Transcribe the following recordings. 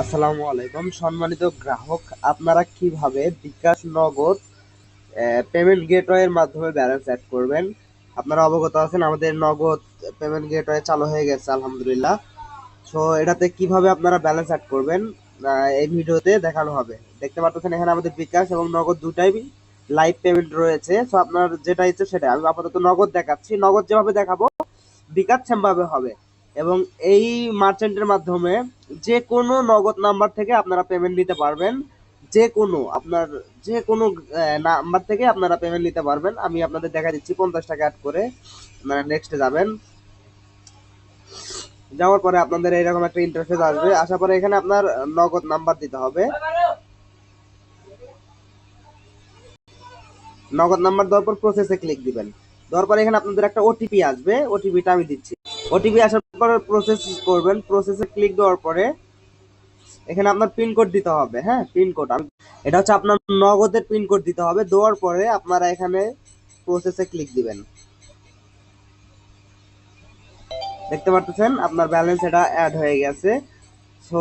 আসসালামু আলাইকুম। সম্মানিত গ্রাহক, আপনারা কীভাবে বিকাশ নগদ পেমেন্ট গেটওয়ের মাধ্যমে ব্যালেন্স অ্যাড করবেন? আপনারা অবগত আছেন, আমাদের নগদ পেমেন্ট গেটওয়ে চালু হয়ে গেছে, আলহামদুলিল্লাহ। সো এটাতে কীভাবে আপনারা ব্যালেন্স অ্যাড করবেন? এই ভিডিওতে দেখানো হবে। দেখতে পাচ্ছেন, এখানে আমাদের বিকাশ এবং নগদ দুটাই লাইভ পেমেন্ট রয়েছে। সো আপনার যেটা ইচ্ছে সেটা আমি আপাতত নগদ দেখাচ্ছি। নগদ যেভাবে দেখাবো, বিকাশ সেমভাবে হবে। এবং এই মার্চেন্টের মাধ্যমে যে কোনো নগদ নাম্বার থেকে আপনারা পেমেন্ট নিতে পারবেন। যে কোনো আপনার যে কোনো নাম্বার থেকে আপনারা পেমেন্ট নিতে পারবেন। আমি আপনাদের দেখা দিচ্ছি, পঞ্চাশ টাকা অ্যাড করে আপনারা নেক্সটে যাবেন। যাওয়ার পরে আপনাদের এইরকম একটা ইন্টারফেস আসবে। আসার পরে এখানে আপনার নগদ নাম্বার দিতে হবে। নগদ নাম্বার দেওয়ার পর প্রসেসে ক্লিক দিবেন। দেওয়ার পরে এখানে আপনাদের একটা ওটিপি আসবে। ওটিপিটা আমি দিচ্ছি। ওটিপি আসার পর প্রসেস করবেন প্রসেসে ক্লিক দেওয়ার পরে এখানে আপনার পিন কোড দিতে হবে হ্যাঁ পিন কোড আমি এটা হচ্ছে আপনার নগদের পিন কোড দিতে হবে, দেওয়ার পরে আপনারা এখানে প্রসেসে ক্লিক দিবেন। দেখতে পারতেছেন? আপনার ব্যালেন্স এটা অ্যাড হয়ে গেছে। সো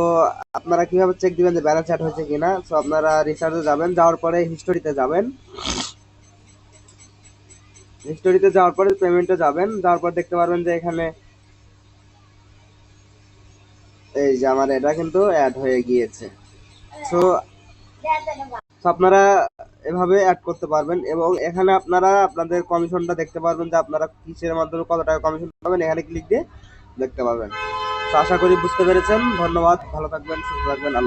আপনারা কীভাবে চেক দিবেন যে ব্যালেন্স অ্যাড হয়েছে কিনা? সো আপনারা রিচার্জে যাবেন, যাওয়ার পরে হিস্টোরিতে যাবেন। হিস্টোরিতে যাওয়ার পরে পেমেন্টে যাবেন, যাওয়ার পর দেখতে পারবেন যে এখানে এই যে আমার এটা কিন্তু অ্যাড হয়ে গিয়েছে। সো আপনারা এভাবে অ্যাড করতে পারবেন এবং এখানে আপনারা আপনাদের কমিশনটা দেখতে পারবেন যে আপনারা কিসের মাধ্যমে কত টাকা কমিশন পাবেন। এখানে ক্লিক দিয়ে দেখতে পাবেন তো আশা করি বুঝতে পেরেছেন। ধন্যবাদ। ভালো থাকবেন, সুস্থ থাকবেন।